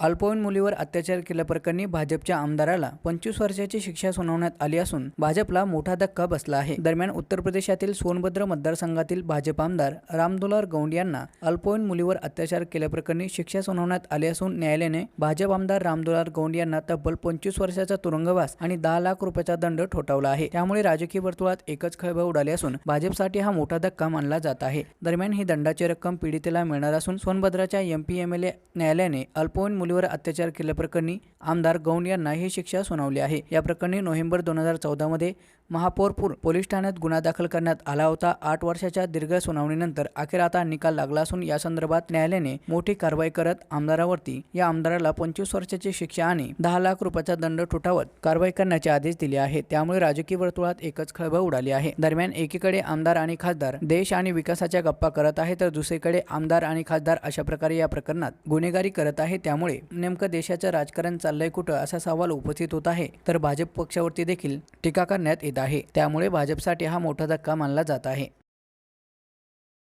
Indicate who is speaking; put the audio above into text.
Speaker 1: अल्पवयीन मुलीवर अत्याचार केल्याप्रकरणी भाजपच्या आमदाराला पंचवीस वर्षाची शिक्षा सुनावण्यात आली असून भाजपला मोठा धक्का बसला आहे. दरम्यान उत्तर प्रदेशातील सोनभद्र मतदारसंघातील भाजप आमदार रामदुलार गौंड यांना अल्पवयीन मुलीवर अत्याचार केल्याप्रकरणी शिक्षा सुनावण्यात आली असून न्यायालयाने भाजप आमदार रामदुलार गौंड यांना तब्बल पंचवीस वर्षाचा तुरुंगवास आणि दहा लाख रुपयाचा दंड ठोठावला आहे. त्यामुळे राजकीय वर्तुळात एकच खळबळ उडाली असून भाजपसाठी हा मोठा धक्का मानला जात आहे. दरम्यान ही दंडाची रक्कम पीडितेला मिळणार असून सोनभद्राच्या एमपी एम ए न्यायालयाने अल्पवयीन मुलीवर अत्याचार केल्याप्रकरणी आमदार गौंड यांना ही शिक्षा सुनावली आहे. या प्रकरणी नोव्हेंबर दोन हजार चौदामध्ये महापौरपूर पोलीस ठाण्यात गुन्हा दाखल करण्यात आला होता. आठ वर्षाच्या दीर्घ सुनावणीनंतर अखेर आता निकाल लागला असून या संदर्भात न्यायालयाने मोठी कारवाई करत आमदारावरती या आमदाराला पंचवीस वर्षाची शिक्षा आणि दहा लाख रुपयाचा दंड ठोठावत कारवाई करण्याचे आदेश दिले आहेत. त्यामुळे राजकीय वर्तुळात एकच खळबळ उडाली आहे. दरम्यान एकीकडे आमदार आणि खासदार देश आणि विकासाच्या गप्पा करत आहे तर दुसरीकडे आमदार आणि खासदार अशा प्रकारे या प्रकरणात गुन्हेगारी करत आहे. त्यामुळे नेमकं देशाचं राजकारण चाललंय कुठं असा सवाल उपस्थित होत आहे. तर भाजप पक्षावरती देखील टीका करण्यात येत आहे. त्यामुळे भाजपसाठी हा मोठा धक्का मानला जात आहे.